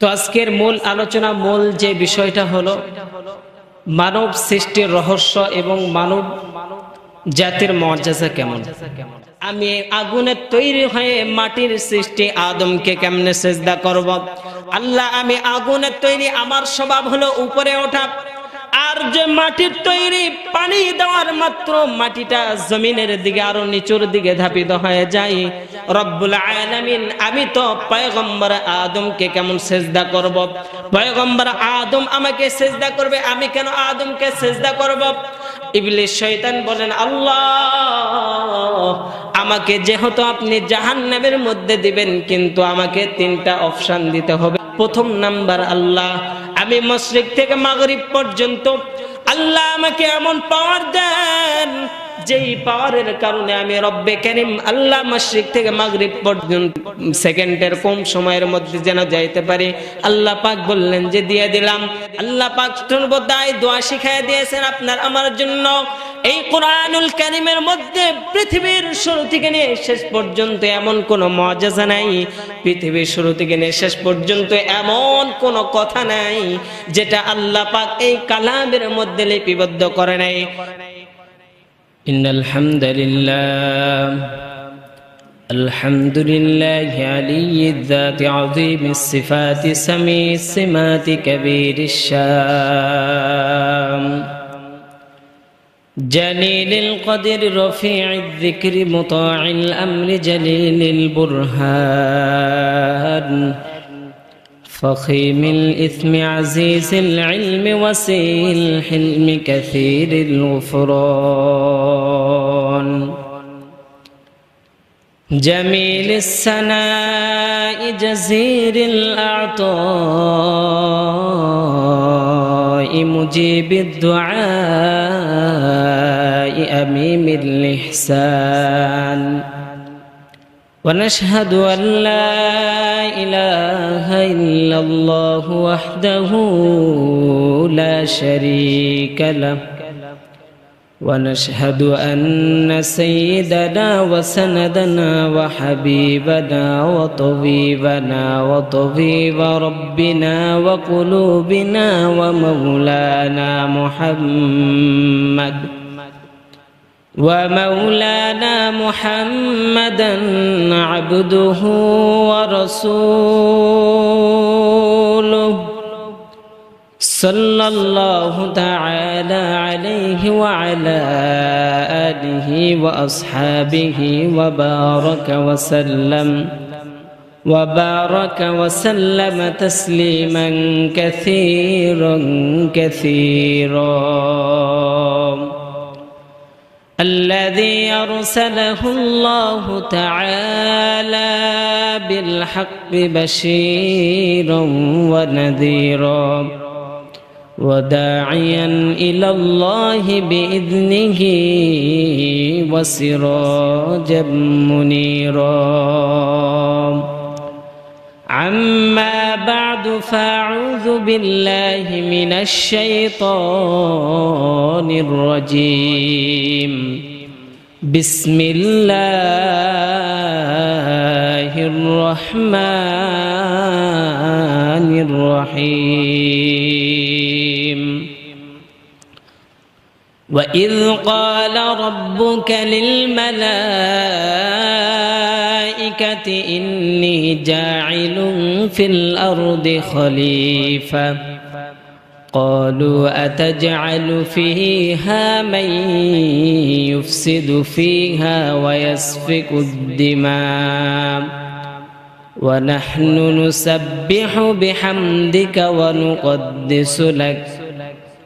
তো আজকের মূল আলোচনা, মূল যে বিষয়টা হলো মানব সৃষ্টির রহস্য এবং মানব জাতির মর্যাদা কেমন? আমি আগুনের তৈরি হয়ে মাটির সৃষ্টি আদমকে কেমনে সেজদা করব? আল্লাহ, আমি আগুনের তৈরি, আমার স্বভাব হলো উপরে ওঠা। আর যে মাটির তৈরি পানি দেওয়ার মাত্র মাটিটা জমিনের দিকে আরও নিচুর দিকে ধাপিত হয়ে যায়। রব্বুল আলামিন, আমি তো পয়গম্বর আদমকে কেমন সেজদা করব? পয়গম্বর আদম আমাকে সেজদা করবে, আমি কেন আদমকে সেজদা করব? ইবলিস শয়তান বলেন, আল্লাহ, আমাকে যেহেতু আপনি জাহান্নামের মধ্যে দিবেন, কিন্তু আমাকে তিনটা অপশন দিতে হবে। প্রথম নাম্বার আল্লাহ আমি মশরিক থেকে মাগরিব পর্যন্ত আল্লাহ আমাকে এমন পাওয়ার দেন, যেই পাওয়ারের কারণে আমি রব্বে কেনিম আল্লাহ মশ্রিক থেকে মাগরিব পর্যন্ত, সেকেন্ডের কম সময়ের মধ্যে যেন যাইতে পারি। আল্লাহ পাক বললেন যে, দিয়ে দিলাম। আল্লাহ পাক সর্বদাই দোয়া শিখাই দিয়েছেন আপনার, আমার জন্য। এই কোরআনুল কারিমের মধ্যে পৃথিবীর শুরু থেকে নিয়ে শেষ পর্যন্ত এমন কোন মজাজা নাই পৃথিবীর শুরু থেকে নিয়ে শেষ পর্যন্ত এমন কোন কথা নাই যেটা আল্লাহ পাক এই কালামের মধ্যে লিপিবদ্ধ করে নাই إن الحمد لله الحمد لله علي الذات عظيم الصفات سميع السمات كبير الشام جليل القدر رفيع الذكر مطاع الأمر جليل البرهان فخيم الإثم عزيز العلم وسيء الحلم كثير الغفران جميل السناء جزير الأعطاء مجيب الدعاء أميم الإحسان. ونشهد أن لا إله إلا الله وحده لا شريك له. ونشهد أن سيدنا وسندنا وحبيبنا وطبيبنا وطبيب ربنا وقلوبنا ومولانا محمد ومولانا محمدا عبده ورسوله صلى الله تعالى عليه وعلى آله وأصحابه وبارك وسلم وبارك وسلم تسليما كثيرا كثيرا. الذي أرسله الله تعالى بالحق بشيرا ونذيرا. وداعيا إلى الله بإذنه وسراجا منيرا. عما بعد فأعوذ بالله من الشيطان الرجيم. بسم الله الرحمن الرحيم. وإذ قال ربك للملائكة إني جاعل في الأرض خليفة قالوا أتجعل فيها من يفسد فيها ويسفك الدماء ونحن نسبح بحمدك ونقدس لك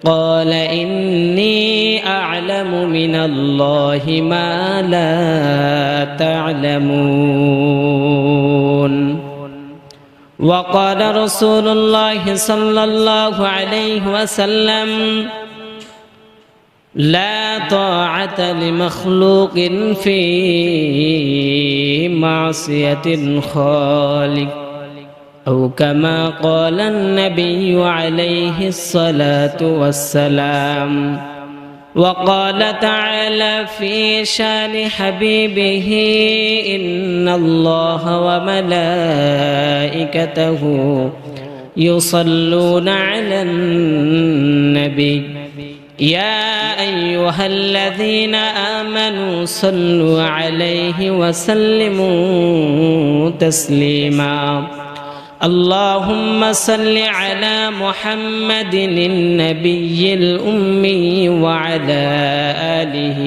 قال إني أعلم من الله ما لا تعلمون. وقال رسول الله صلى الله عليه وسلم لا طاعة لمخلوق في معصية الخالق أو كما قال النبي عليه الصلاة والسلام وقال تعالى في شان حبيبه إن الله وملائكته يصلون على النبي. يا أيها الذين آمنوا صلوا عليه وسلموا تسليما. اللهم صل على محمد النبي الأمي وعلى آله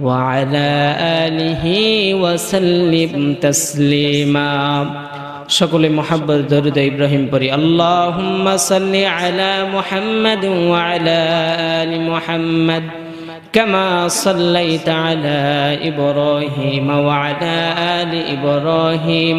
وعلى آله وسلم تسليما সকলে মোহাব্বত দরুদ ইব্রাহিম পড়ি আল্লাহুম্মা সাল্লি আলা মুহাম্মাদ ওয়া আলা আলি মুহাম্মাদ كما صليت على إبراهيم وعلى آل إبراهيم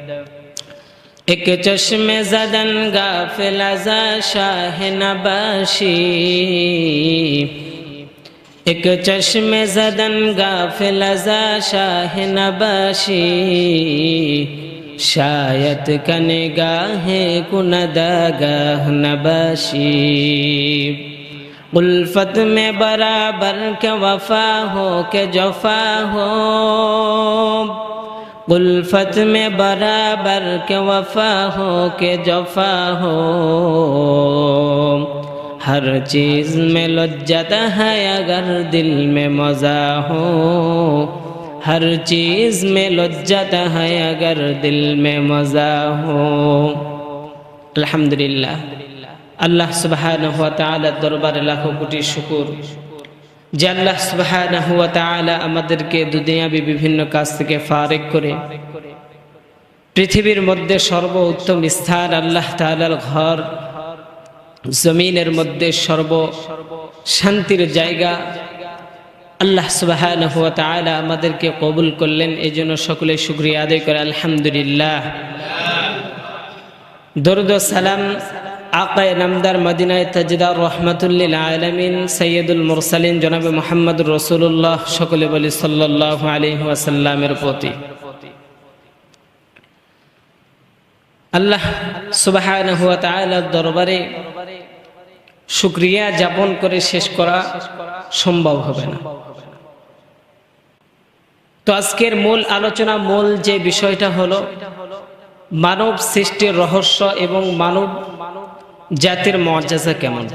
एक चश्म जदन गाफिल शाह नबाशी। एक चश्म जदन गाफिल शाह नबाशी। शायद कने गाहे कुनदा गाह नबाशी। उल्फत में बराबर के वफा हो के जफा हो। उल्फत में बराबर के वफा हो के जफा हो हर चीज में लज्जत है अगर दिल में मजा हो हर चीज में लज्जत है अगर दिल में मजा हो আলহামদুলিল্লাহ আল্লাহ সুবহানাহু ওয়া তাআলার দরবারে লাখো কোটি শুকর যে আল্লাহ তাআলা আমাদেরকে দুনিয়াবি বিভিন্ন কাজ থেকে ফারেক করে, পৃথিবীর মধ্যে সর্ব উত্তম স্থান আল্লাহ তাআলার ঘর, জমিনের মধ্যে সর্ব শান্তির জায়গা আল্লাহ তাআলা আমাদেরকে কবুল করলেন এই জন্য সকলে শুকরিয়া আদায় করে আলহামদুলিল্লাহ। দরুদ সালাম আকায় নামদার মদিনায় তাজদার রহমাতুল্লিল আলমিন সৈয়দুল মুরসালিন জনাবে মোহাম্মদুর রসুল্লাহ সকলে বলি সাল্লাহ আলহি ওয়াসাল্লামের প্রতি। আল্লাহ তাআলার দরবারে শুক্রিয়া যাপন করে শেষ করা সম্ভব হবে না। তো আজকের মূল আলোচনা, মূল যে বিষয়টা হলো, মানব সৃষ্টির রহস্য এবং মানব মানব জাতির মর্যাদা কেমন?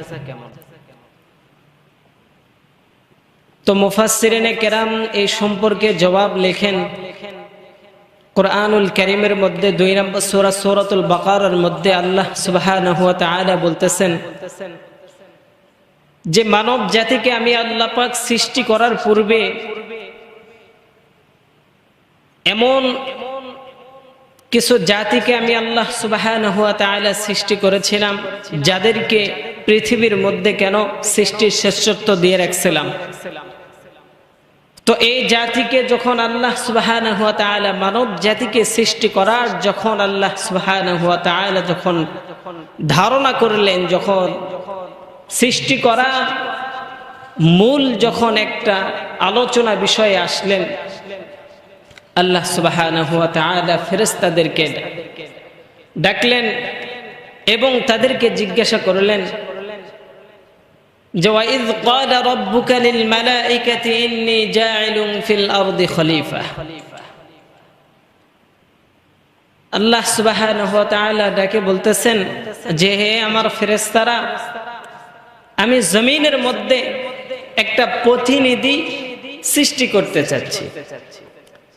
তো মুফাসসিরিনে কেরাম এই সম্পর্কে জবাব লেখেন কোরআনুল করিমের মধ্যে দুই নম্বর সূরা সূরাতুল বাকারার মধ্যে আল্লাহ সুবহানাহু ওয়া তাআলা বলতেছেন যে মানব জাতিকে আমি আল্লাহ পাক সৃষ্টি করার পূর্বে এমন কিছু জাতিকে আমি আল্লাহ সুবহানাহু ওয়া তাআলা সৃষ্টি করেছিলাম, যাদেরকে পৃথিবীর মধ্যে কেন সৃষ্টির শ্রেষ্ঠত্ব দিয়ে রাখছিলাম। তো এই জাতিকে যখন আল্লাহ সুবহানাহু ওয়া তাআলা মানব জাতিকে সৃষ্টি করার যখন আল্লাহ সুবহানাহু ওয়া তাআলা যখন ধারণা করলেন, যখন সৃষ্টি করা মূল যখন একটা আলোচনা বিষয়ে আসলেন আল্লাহ তাআলা ফেরেশতাদেরকে ডাকলেন এবং তাদেরকে জিজ্ঞাসা করলেন আল্লাহ বলতেছেন যে, হে আমার ফেরেশতারা, আমি জমিনের মধ্যে একটা প্রতিনিধি সৃষ্টি করতে চাচ্ছি।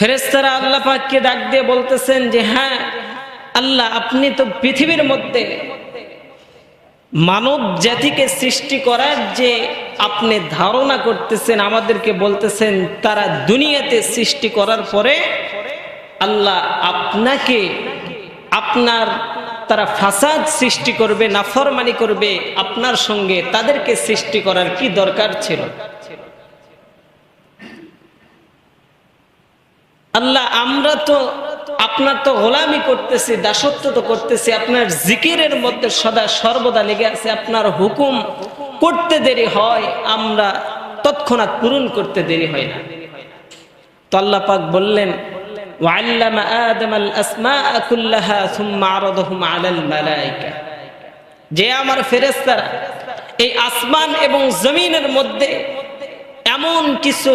ফেরেস্তারা আল্লাহ পাককে ডাক দিয়ে বলতেছেন যে হ্যাঁ আল্লাহ, আপনি তো পৃথিবীর মধ্যে মানব জাতিকে সৃষ্টি করার যে আপনি ধারণা করতেছেন, আমাদেরকে বলতেছেন, তারা দুনিয়াতে সৃষ্টি করার পরে আল্লাহ আপনাকে, আপনার তারা ফাসাদ সৃষ্টি করবে, নাফরমানি করবে, আপনার সঙ্গে তাদেরকে সৃষ্টি করার কি দরকার ছিল? আল্লাহ, আমরা তো আপনার তো গোলামি করতেছি, দাসত্ব তো করতেছি, আপনার জিকিরের মধ্যে সদা সর্বদা লেগে আছে, আপনার হুকুম করতে দেরি হয়, আমরা তৎক্ষণাৎ পূরণ করতে দেরি হয় না। তো আল্লাহ পাক বললেন যে আমার ফেরেস্তারা এই আসমান এবং জমিনের মধ্যে এমন কিছু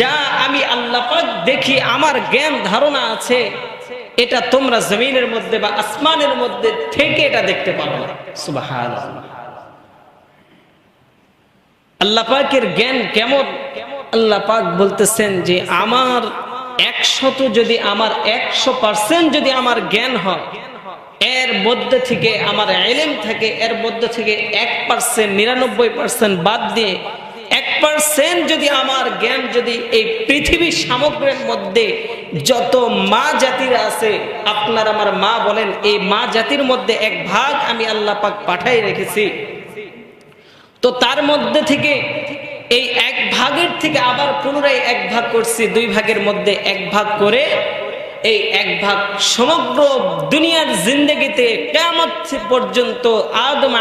যা আমি আল্লাহ দেখি, আমার জ্ঞান ধারণা আছে, এটা তোমরা জমিনের মধ্যে বা আসমানের মধ্যে থেকে এটা দেখতে পাবো সুবহানাল্লাহ। আল্লাহ পাকের জ্ঞান কেমন? আল্লাহ পাক বলতেছেন যে, আমার একশত যদি, আমার একশো পার্সেন্ট যদি আমার জ্ঞান হয়, এর মধ্যে থেকে আমার এলেম থাকে, এর মধ্যে থেকে এক পার্সেন্ট নিরানব্বই পার্সেন্ট বাদ দিয়ে পার্সেন্ট যদি আমার জ্ঞান যদি এই পৃথিবীর সামগ্রীর মধ্যে যত মা জাতিরা আছে, আপনার আমার মা বলেন, এই মা জাতির মধ্যে এক ভাগ আমি আল্লাহ পাক পাঠাই রেখেছি। তো তার মধ্যে থেকে এই এক ভাগের থেকে আবার পুনরায় এক ভাগ করছি, দুই ভাগের মধ্যে এক ভাগ করে এই এক ভাগ সমগ্র দুনিয়ার জিন্দগিতে কেয়ামত পর্যন্ত আদম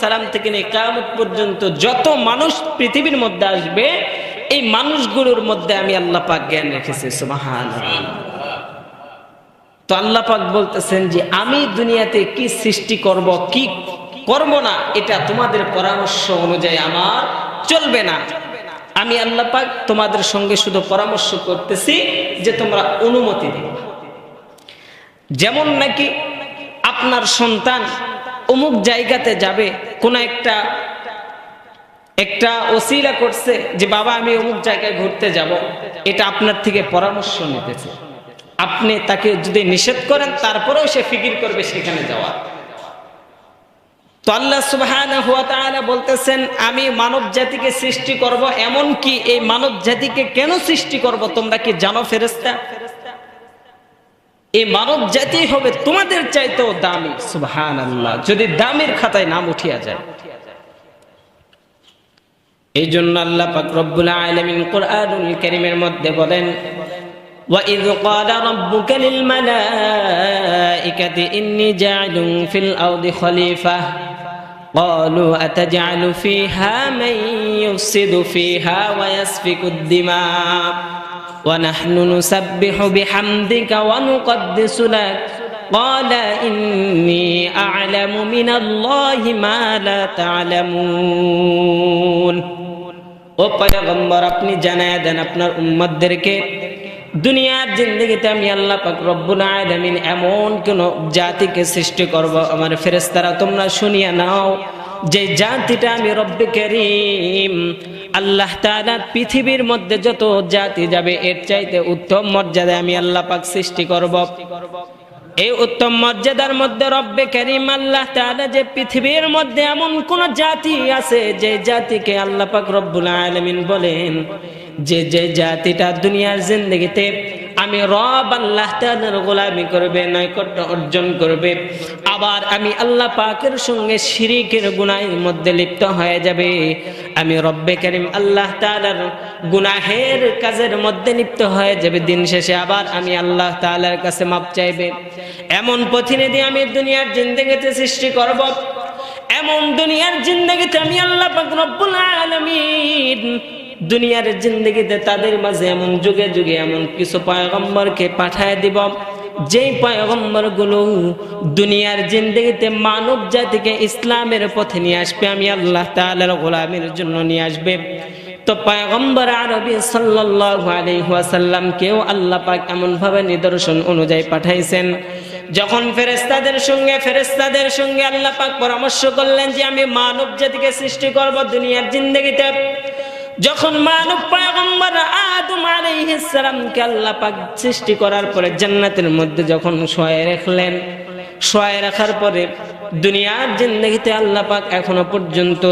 সালাম থেকে নিয়ে কেয়ামত পর্যন্ত যত মানুষ পৃথিবীর মধ্যে আসবে, এই মানুষগুলোর মধ্যে আমি আল্লাহ পাক জ্ঞান রেখেছি সুবহান তো আল্লাহ পাক বলতেছেন যে, আমি দুনিয়াতে কি সৃষ্টি করব, কি করব না, এটা তোমাদের পরামর্শ অনুযায়ী আমার চলবে না। আমি আল্লাহ পাক তোমাদের সঙ্গে শুধু পরামর্শ করতেছি যে তোমরা অনুমতি দিবে যেমন নাকি আপনার সন্তান অমুক জায়গাতে যাবে, কোন একটা একটা ওসিলা করছে যে, বাবা, আমি অমুক জায়গায় ঘুরতে যাব। এটা আপনার থেকে পরামর্শ নিতেছে। আপনি তাকে যদি নিষেধ করেন, তারপরেও সে ফিকির করবে সেখানে যাওয়া তো আল্লাহ সুবহানাহু ওয়া তাআলা বলতেছেন আমি মানব জাতিকে সৃষ্টি করব এমন কি এই মানব জাতিকে কেন সৃষ্টি করব তোমরা কি জানো ফেরেশতা এই মানব জাতি হবে তোমাদের চাইতেও দামি সুবহানাল্লাহ যদি দামের খাতায় নাম উঠিয়া যায় এই জন্য আল্লাহ পাক রব্বুল আলামিন কোরআনুল কারীমের মধ্যে বলেন وإذ قال ربك للملائكة إني جاعل في الأرض خليفة قالوا أتجعل فيها من يفسد فيها ويسفك الدماء ونحن نسبح بحمدك ونقدس لك قال إني أعلم من الله ما لا تعلمون ও পয়গম্বর আপনি জানায় দেন আপনার উম্মতদেরকে দুনিয়ার জিন্দগিতে আমি আল্লাহ পাক রব্বুল আলামিন এমন কোন জাতিকে সৃষ্টি করব, আমার ফেরেশতারা তোমরা শুনিয়া নাও, যে জাতিটা আমি রব্বে করিম, আল্লাহ তাআলা পৃথিবীর মধ্যে যত জাতি যাবে, এর চাইতে উত্তম মর্যাদায় আমি আল্লাহ পাক সৃষ্টি করব। এই উত্তম মর্যাদার মধ্যে রব্বে করিম, আল্লাহ তাআলা যে পৃথিবীর মধ্যে এমন কোন জাতি আছে, যে জাতিকে আল্লাহ পাক রব্বুল আলামিন বলেন যে যে জাতিটা দুনিয়ার জিন্দগিতে আমি রব আল্লাহ গোলামি করবে, নৈকট্য অর্জন করবে, আবার আমি আল্লাহ পাকের সঙ্গে শিরিকের গুনাহের মধ্যে লিপ্ত হয়ে যাবে। আমি রব্বে করিম আল্লাহ তাআলার গুনাহের কাজের মধ্যে লিপ্ত হয়ে যাবে দিন শেষে, আবার আমি আল্লাহ তাআলার কাছে মাপ চাইবে। এমন প্রতিনিধি আমি দুনিয়ার জিন্দগিতে সৃষ্টি করব। এমন দুনিয়ার জিন্দগিতে আমি আল্লাহ পাক রব্বুল আলামিন দুনিয়ার জিন্দগিতে তাদের মাঝে এমন যুগে যুগে এমন কিছু পয়গম্বরকে পাঠায় দিব। যেই পয়গম্বরগুলো দুনিয়ার জিন্দগিতে মানব জাতিকে ইসলামের পথে নিয়ে আসবে, আমি আল্লাহ তাআলার গোলামের জন্য নিয়ে আসবে। তো পয়গম্বর আরবি সাল্লাল্লাহু আলাইহি ওয়াসাল্লাম কেউ আল্লাহ পাক এমন ভাবে নিদর্শন অনুযায়ী পাঠাইছেন। যখন ফেরেস্তাদের সঙ্গে ফেরেস্তাদের সঙ্গে আল্লাহ পাক পরামর্শ করলেন যে, আমি মানব জাতিকে সৃষ্টি করব দুনিয়ার জিন্দগিতে যখন মানব পয়গম্বর আদম আলাইহিস সালামকে আল্লাহ পাক সৃষ্টি করার পরে জান্নাতের মধ্যে যখন শোয়ে রাখলেন, শোয়ে রাখার পরে দুনিয়ার জিন্দগিতে আল্লাহ পাক এখনও পর্যন্ত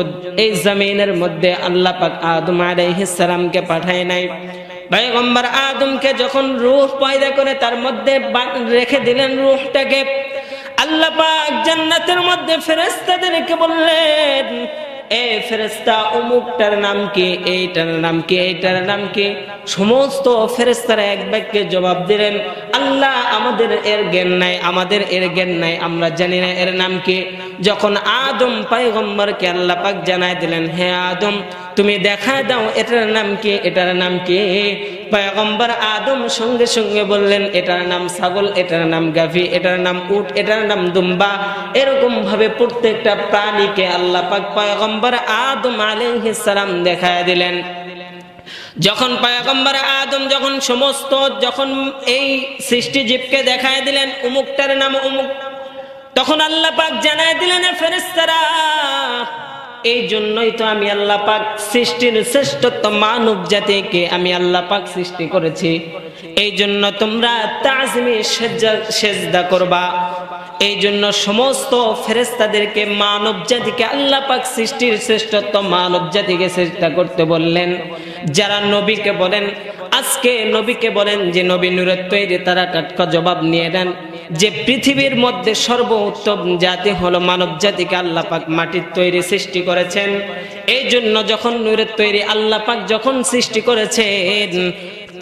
এই জমিনের মধ্যে আল্লাহ পাক আদম আলাইহিস সালামকে পাঠায় নাই। পয়গম্বর আদমকে যখন রূহ পয়দা করে তার মধ্যে রেখে দিলেন রূহটাকে, আল্লাহ পাক জান্নাতের মধ্যে ফেরেশতাদেরকে বললেন এ ফেরেস্তা অমুকটার নাম কি, এইটার নাম কি, এইটার নাম কি? সমস্ত ফেরেস্তারা এক বাক্যে জবাব দিলেন, আল্লাহ আমাদের এর জ্ঞান নাই, আমাদের এর জ্ঞান নাই, আমরা জানি না এর নাম কি। যখন আদম পাইগম্বরকে আল্লাহ পাক জানাই দিলেন, হে আদম, তুমি দেখা দাও এটার নাম কি, এটার নাম কি? পয়গম্বর আদম সঙ্গে সঙ্গে বললেন, এটার নাম ছাগল, এটার নাম গাভী, এটার নাম উট, এটার নাম দুম্বা। এরকম ভাবে প্রত্যেকটা প্রাণীকে আল্লাহ পাক পয়গম্বর আদম আলাইহিস সালাম দেখায় দিলেন। যখন পয়গম্বর আদম যখন সমস্ত, যখন এই সৃষ্টি জীবকে দেখায় দিলেন, উমুকটার নাম উমুক তখন আল্লাহ পাক জানায় দিলেন ফেরেস্তারা এই জন্যই তো আমি আল্লাহ পাক সৃষ্টির শ্রেষ্ঠত্ব মানব জাতিকে আমি আল্লাহ পাক সৃষ্টি করেছি। এই জন্য তোমরা তাজমি সেজদা করবা। এই জন্য সমস্ত ফেরেস্তাদেরকে মানব জাতিকে আল্লাহ পাক সৃষ্টির শ্রেষ্ঠত্ব মানব জাতিকে চেষ্টা করতে বললেন। যারা নবীকে বলেন, আজকে নবীকে বলেন যে নবী নুরের তৈরি তারা টাটকা জবাব নিয়ে নেন। যে পৃথিবীর মধ্যে সর্বোত্তম জাতি হলো মানব জাতিকে আল্লাহ পাক মাটির তৈরি সৃষ্টি করেছেন। এই জন্য যখন নূরের তৈরি আল্লাহ পাক যখন সৃষ্টি করেছেন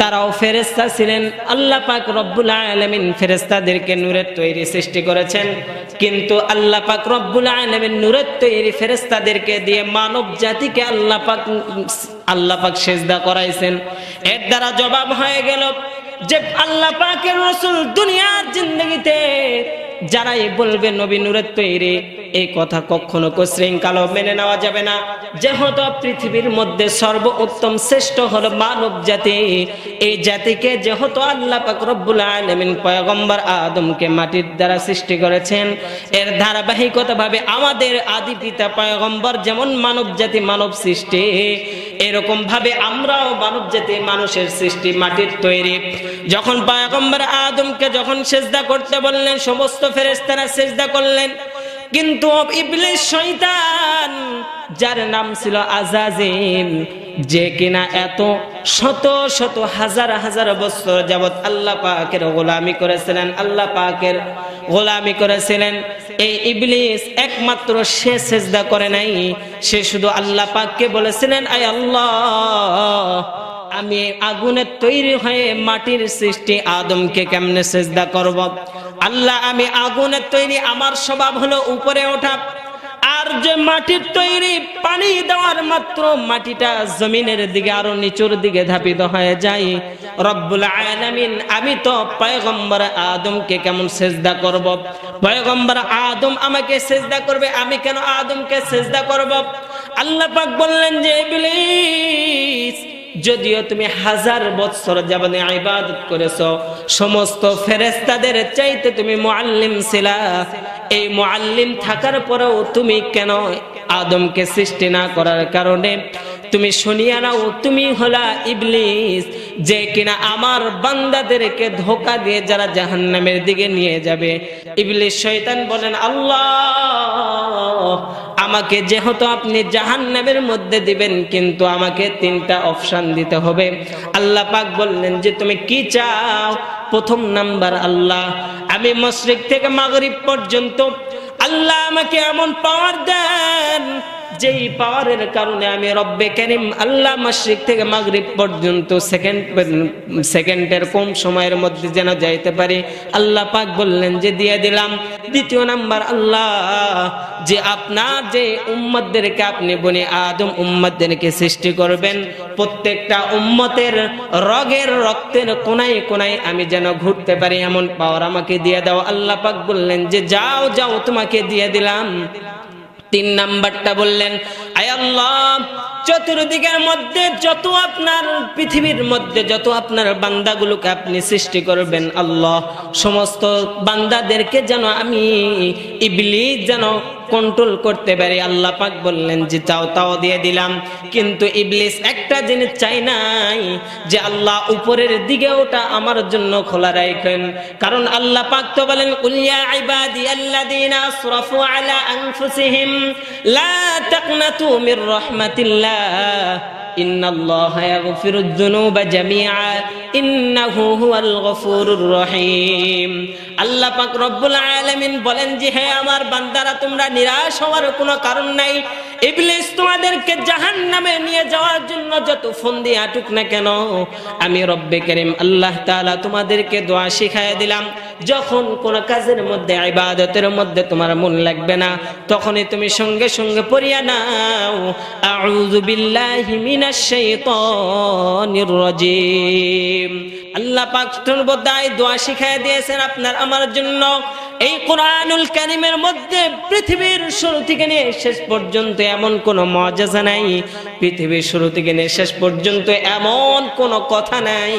তারাও ফেরেস্তা ছিলেন। আল্লাহ পাক রব্বুল আলমিন ফেরেস্তাদেরকে নূরের তৈরি সৃষ্টি করেছেন। কিন্তু আল্লাহ পাক রব্বুল আলমিন নূরের তৈরি ফেরেস্তাদেরকে দিয়ে মানব জাতিকে আল্লাহ পাক আল্লাহ পাক সেজদা করাইছেন। এর দ্বারা জবাব হয়ে গেল যে আল্লাহ পাকের রসুল দুনিয়ার জিন্দগিতে যারাই বলবে নবী নূরের তৈরি, এই কথা কখনো শৃঙ্খলা মেনে নেওয়া যাবে না। যেহেতু পৃথিবীর মধ্যে সর্বোত্তম শ্রেষ্ঠ হলো মানব জাতি, এই জাতিকে যেহেতু আল্লাহ পাক রব্বুল আলামিন পয়গম্বর আদমকে মাটির দ্বারা সৃষ্টি করেছেন, এর ধারাবাহিকতা ভাবে আমাদের আদি পিতা পয়গম্বর যেমন মানব জাতি মানব সৃষ্টি এরকম ভাবে আমরাও মানব জাতি মানুষের সৃষ্টি মাটির তৈরি। যখন পয়গম্বর আদমকে যখন সেজদা করতে বললেন, সমস্ত ফেরেশতারা সেজদা করলেন। কিন্তু ইবলিস যার নাম ছিল আজাজিল, যে কিনা এত শত শত হাজার হাজার বছর যাবত আল্লাহ পাকের গোলামি করেছিলেন, আল্লাহ পাকের গোলামি করেছিলেন। এই ইবলিস একমাত্র সে সেজদা করে নাই, সে শুধু আল্লাহ পাককে বলেছিলেন আই আল্লাহ, আমি আগুনের তৈরি হয়ে মাটির সৃষ্টি আদমকে কেমনে সেজদা করব? আল্লাহ, আমি আগুনের তৈরি, আমার স্বভাব হলো উপরে ওঠা। আর যে মাটির তৈরি পানি দেওয়ার মাত্র মাটিটা জমিনের দিকে আরও নিচুর দিকে ধাপিত হয়ে যায়। রব্বুল আলামিন, আমি তো পয়গম্বর আদমকে কেমন সেজদা করব? পয়গম্বর আদম আমাকে সেজদা করবে, আমি কেন আদমকে সেজদা করব? আল্লাহ পাক বললেন যে, ইবলিস, যদিও তুমি হাজার বৎসর যাবনে ইবাদত করেছ, সমস্ত ফেরেস্তাদের চাইতে তুমি মুআল্লিম ছিলা। এই মোয়াল্লিম থাকার পরেও তুমি কেন আদমকে সৃষ্টি না করার কারণে? তুমি শুনিয়া নাও, তুমি হলা ইবলিস, যে কিনা আমার বান্দাদেরকে ধোকা দিয়ে যারা জাহান্নামের দিকে নিয়ে যাবে। ইবলিস, শয়তান বলেন, আল্লাহ আমাকে যেহেতু আপনি জাহান্নামের মধ্যে দিবেন, কিন্তু আমাকে তিনটা অপশান দিতে হবে। আল্লাহ পাক বললেন যে, তুমি কি চাও? প্রথম নাম্বার, আল্লাহ, আমি মশরিক থেকে মাগরিব পর্যন্ত আল্লাহ আমাকে এমন পাওয়ার দেন যেই পাওয়ারের কারণে আমি রব্বে করিম আল্লাহ মাসরিক থেকে মাগরিব পর্যন্ত সেকেন্ড, সেকেন্ডের কম সময়ের মধ্যে যেন যাইতে পারি। আল্লাহ পাক বললেন যে দিয়ে দিলাম। দ্বিতীয় নাম্বার, আল্লাহ, যে আপনার, যে উম্মতদেরকে আপনি বনে আদম উম্মতদেরকে সৃষ্টি করবেন, প্রত্যেকটা উম্মতের রগের রক্তের কোনায় কোনায় আমি যেন ঘুরতে পারি, এমন পাওয়ার আমাকে দিয়ে দাও। আল্লাহ পাক বললেন যে যাও যাও, তোমাকে দিয়ে দিলাম। তিন নাম্বারটা বললেন আল্লাহ, চতুর্দিকের মধ্যে যত আপনার পৃথিবীর মধ্যে যত আপনার বান্দাগুলোকে আপনি সৃষ্টি করবেন, আল্লাহ, সমস্ত বান্দাদেরকে যেন আমি ইবলি যেন কন্ট্রোল করতে পারি। আল্লাহ পাক বললেন যে চাও, তাও দিয়ে দিলাম। কিন্তু ইবলিস একটা জিনিস চাই নাই, যে আল্লাহ উপরের দিকে ওটা আমার জন্য খোলা রাখেন। কারণ আল্লাহ পাক তো বলেন উলিয়া ইবাদি আল্লাযীনা আসরাফু আলা আনফুসিহিম, লা তাকনাতু মির রাহমাতিল্লাহ। ইন্নাল্লাহা ইয়াগফিরুয যুনুবা জামিআ, ইন্নাহু হুয়াল গফুরুর রহিম। আল্লাহ পাক রব্বুল আলামিন বলেন যে, হে আমার বান্দারা, তোমরা নিরাশ হওয়ার কোনো কারণ নাই। ইবলিস তোমাদেরকে জাহান্নামে নিয়ে যাওয়ার জন্য যত ফন্দি আটুক না কেন, আমি রব্বে করিম আল্লাহ তাআলা তোমাদেরকে দোয়া শিখায়া দিলাম। যখন কোন কাজের মধ্যে, ইবাদতের মধ্যে তোমার মন লাগবে না, তখনই তুমি সঙ্গে সঙ্গে পড়িয়া নাও। আউযু বিল্লাহি মিনাশ শাইতানির রাজিম। আল্লাহ পাক সর্বদাই দোয়া শিখাই দিয়েছেন আপনার, আমার জন্য। এই কোরআনুল কারিমের মধ্যে পৃথিবীর শুরু থেকে নিয়ে শেষ পর্যন্ত এমন কোনো মজাজা নাই। পৃথিবীর শুরু থেকে নিয়ে শেষ পর্যন্ত এমন কোনো কথা নাই,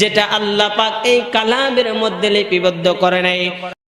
যেটা আল্লাহ পাক এই কালামের মধ্যে লিপিবদ্ধ করে নাই।